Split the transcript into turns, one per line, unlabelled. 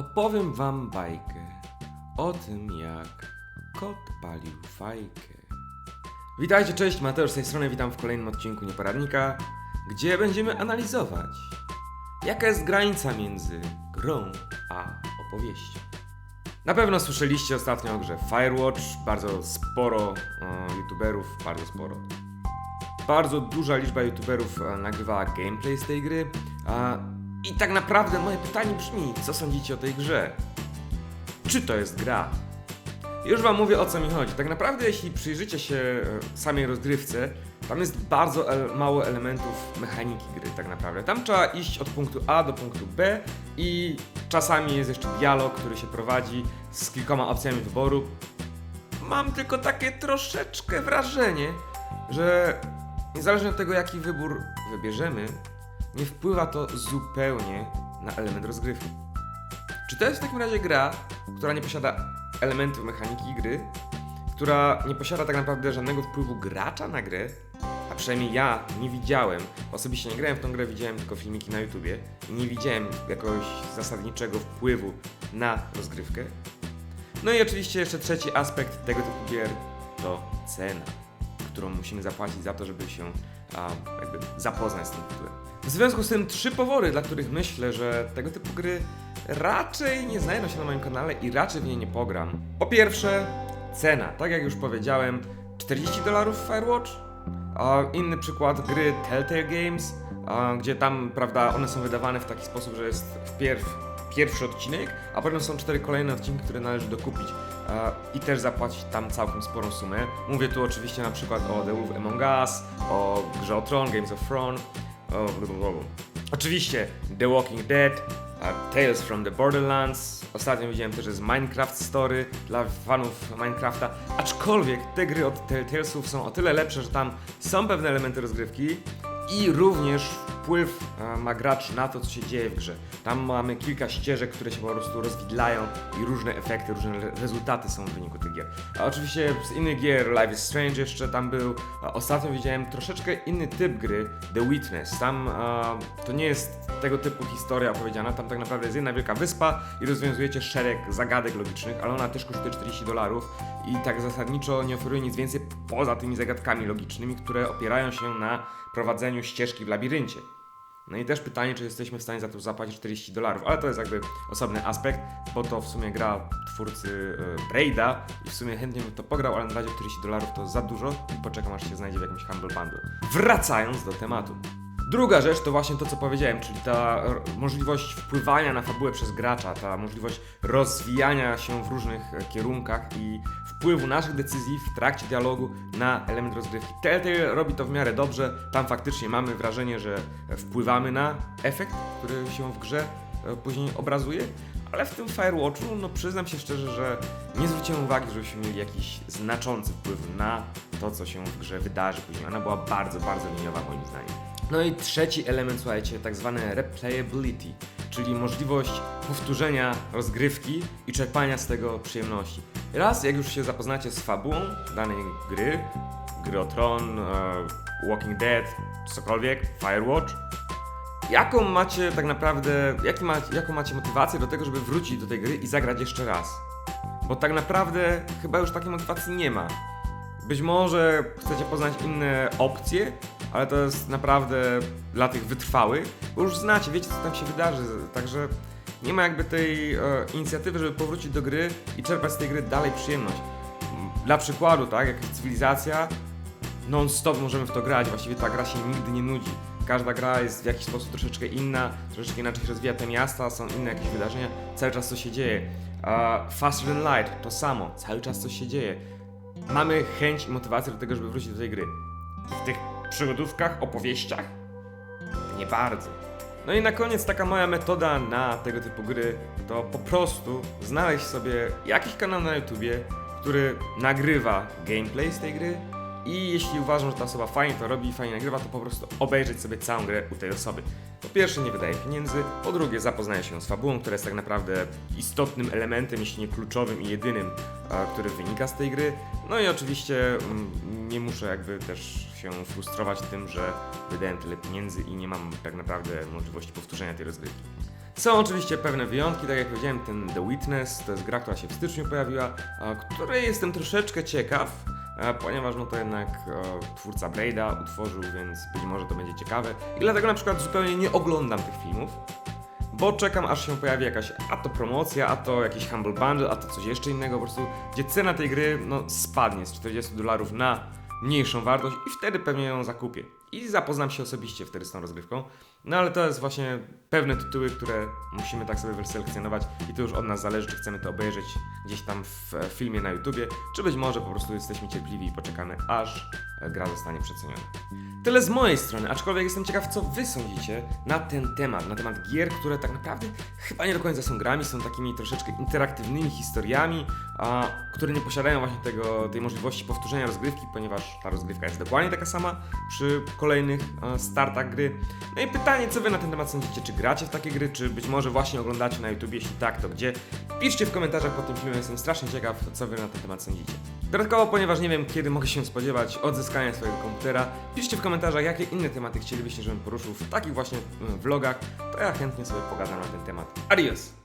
Opowiem wam bajkę o tym, jak kot palił fajkę. Witajcie, cześć, Mateusz z tej strony, witam w kolejnym odcinku Nieporadnika, gdzie będziemy analizować, jaka jest granica między grą a opowieścią. Na pewno słyszeliście ostatnio o grze Firewatch, bardzo sporo e, youtuberów, bardzo sporo. Bardzo duża liczba youtuberów e, nagrywała gameplay z tej gry. A, I tak naprawdę moje pytanie brzmi, co sądzicie o tej grze? Czy to jest gra? Już wam mówię o co mi chodzi. Tak naprawdę jeśli przyjrzycie się e, samej rozgrywce, tam jest bardzo el- mało elementów mechaniki gry tak naprawdę. Tam trzeba iść od punktu A do punktu B i czasami jest jeszcze dialog, który się prowadzi z kilkoma opcjami wyboru. Mam tylko takie troszeczkę wrażenie, że niezależnie od tego jaki wybór wybierzemy, nie wpływa to zupełnie na element rozgrywki. Czy to jest w takim razie gra, która nie posiada elementów mechaniki gry, która nie posiada tak naprawdę żadnego wpływu gracza na grę, a przynajmniej ja nie widziałem, osobiście nie grałem w tą grę, widziałem tylko filmiki na YouTubie i nie widziałem jakiegoś zasadniczego wpływu na rozgrywkę. No i oczywiście jeszcze trzeci aspekt tego typu gier to cena, którą musimy zapłacić za to, żeby się jakby zapoznać z tym tytułem. W związku z tym trzy powory, dla których myślę, że tego typu gry raczej nie znajdą się na moim kanale i raczej w nie nie pogram. Po pierwsze, cena. Tak jak już powiedziałem, 40 dolarów Firewatch. Inny przykład gry Telltale Games, gdzie tam, prawda, one są wydawane w taki sposób, że jest wpierw pierwszy odcinek, a potem są cztery kolejne odcinki, które należy dokupić i też zapłacić tam całkiem sporą sumę. Mówię tu oczywiście na przykład o The Wolf Among Us, o Grze o Tron, Games of Thrones. Oczywiście The Walking Dead, Tales from the Borderlands. Ostatnio widziałem też, jest Minecraft Story dla fanów Minecrafta. Aczkolwiek te gry od Telltalesów są o tyle lepsze, że tam są pewne elementy rozgrywki i również wpływ e, ma gracz na to, co się dzieje w grze. Tam mamy kilka ścieżek, które się po prostu rozwidlają i różne efekty, różne re- rezultaty są w wyniku tych gier. A oczywiście z innych gier, Life is Strange jeszcze tam był. A ostatnio widziałem troszeczkę inny typ gry, The Witness. Tam e, to nie jest tego typu historia opowiedziana, tam tak naprawdę jest jedna wielka wyspa i rozwiązujecie szereg zagadek logicznych, ale ona też kosztuje 40 dolarów i tak zasadniczo nie oferuje nic więcej poza tymi zagadkami logicznymi, które opierają się na prowadzeniu ścieżki w labiryncie. No i też pytanie, czy jesteśmy w stanie za to zapłacić 40 dolarów, ale to jest jakby osobny aspekt, bo to w sumie gra twórcy e, Braida i w sumie chętnie bym to pograł, ale na razie 40 dolarów to za dużo i poczekam aż się znajdzie w jakimś Humble Bundle. Wracając do tematu. Druga rzecz to właśnie to, co powiedziałem, czyli ta możliwość wpływania na fabułę przez gracza, ta możliwość rozwijania się w różnych e, kierunkach i wpływu naszych decyzji w trakcie dialogu na element rozgrywki. Telltale robi to w miarę dobrze, tam faktycznie mamy wrażenie, że wpływamy na efekt, który się w grze e, później obrazuje, ale w tym Firewatchu, no przyznam się szczerze, że nie zwróciłem uwagi, żebyśmy mieli jakiś znaczący wpływ na to, co się w grze wydarzy później. Ona była bardzo, bardzo liniowa moim zdaniem. No i trzeci element, słuchajcie, tak zwane replayability, czyli możliwość powtórzenia rozgrywki i czerpania z tego przyjemności. Raz, jak już się zapoznacie z fabułą danej gry, gry o Tron, e, Walking Dead, cokolwiek, Firewatch, jaką macie tak naprawdę, jaki ma, jaką macie motywację do tego, żeby wrócić do tej gry i zagrać jeszcze raz? Bo tak naprawdę chyba już takiej motywacji nie ma. Być może chcecie poznać inne opcje, ale to jest naprawdę dla tych wytrwałych, bo już znacie, wiecie co tam się wydarzy, także nie ma jakby tej e, inicjatywy, żeby powrócić do gry i czerpać z tej gry dalej przyjemność. Dla przykładu, tak, jak cywilizacja, non-stop możemy w to grać, właściwie ta gra się nigdy nie nudzi. Każda gra jest w jakiś sposób troszeczkę inna, troszeczkę inaczej się rozwija te miasta, są inne jakieś wydarzenia, cały czas coś się dzieje. A Faster Than Light to samo, cały czas coś się dzieje. Mamy chęć i motywację do tego, żeby wrócić do tej gry. W tych przygodówkach, opowieściach nie bardzo. No i na koniec taka moja metoda na tego typu gry to po prostu znaleźć sobie jakiś kanał na YouTubie, który nagrywa gameplay z tej gry i jeśli uważam, że ta osoba fajnie to robi i fajnie nagrywa, to po prostu obejrzeć sobie całą grę u tej osoby. Po pierwsze nie wydaje pieniędzy, po drugie zapoznaje się z fabułą, która jest tak naprawdę istotnym elementem, jeśli nie kluczowym i jedynym, który wynika z tej gry. No i oczywiście mm, nie muszę jakby też się frustrować tym, że wydałem tyle pieniędzy i nie mam tak naprawdę możliwości powtórzenia tej rozgrywki. Są oczywiście pewne wyjątki, tak jak powiedziałem, ten The Witness to jest gra, która się w styczniu pojawiła, której jestem troszeczkę ciekaw, ponieważ no to jednak twórca Blade'a utworzył, więc być może to będzie ciekawe. I dlatego na przykład zupełnie nie oglądam tych filmów, bo czekam aż się pojawi jakaś a to promocja, a to jakiś Humble Bundle, a to coś jeszcze innego, po prostu gdzie cena tej gry no, spadnie z 40 dolarów na mniejszą wartość i wtedy pewnie ją zakupię. I zapoznam się osobiście wtedy z tą rozgrywką. No ale to jest właśnie pewne tytuły, które musimy tak sobie wyselekcjonować i to już od nas zależy, czy chcemy to obejrzeć gdzieś tam w e, filmie na YouTubie, czy być może po prostu jesteśmy cierpliwi i poczekamy, aż e, gra zostanie przeceniona. Tyle z mojej strony, aczkolwiek jestem ciekaw, co wy sądzicie na ten temat, na temat gier, które tak naprawdę chyba nie do końca są grami, są takimi troszeczkę interaktywnymi historiami, a, które nie posiadają właśnie tego, tej możliwości powtórzenia rozgrywki, ponieważ ta rozgrywka jest dokładnie taka sama przy kolejnych e, startach gry. No i pytanie, co wy na ten temat sądzicie? Czy gracie w takie gry, czy być może właśnie oglądacie na YouTube? Jeśli tak, to gdzie? Piszcie w komentarzach pod tym filmem, jestem strasznie ciekaw, co wy na ten temat sądzicie. Dodatkowo, ponieważ nie wiem, kiedy mogę się spodziewać odzyskania swojego komputera, piszcie w komentarzach, jakie inne tematy chcielibyście, żebym poruszył w takich właśnie mm, vlogach, to ja chętnie sobie pogadam na ten temat. Adios!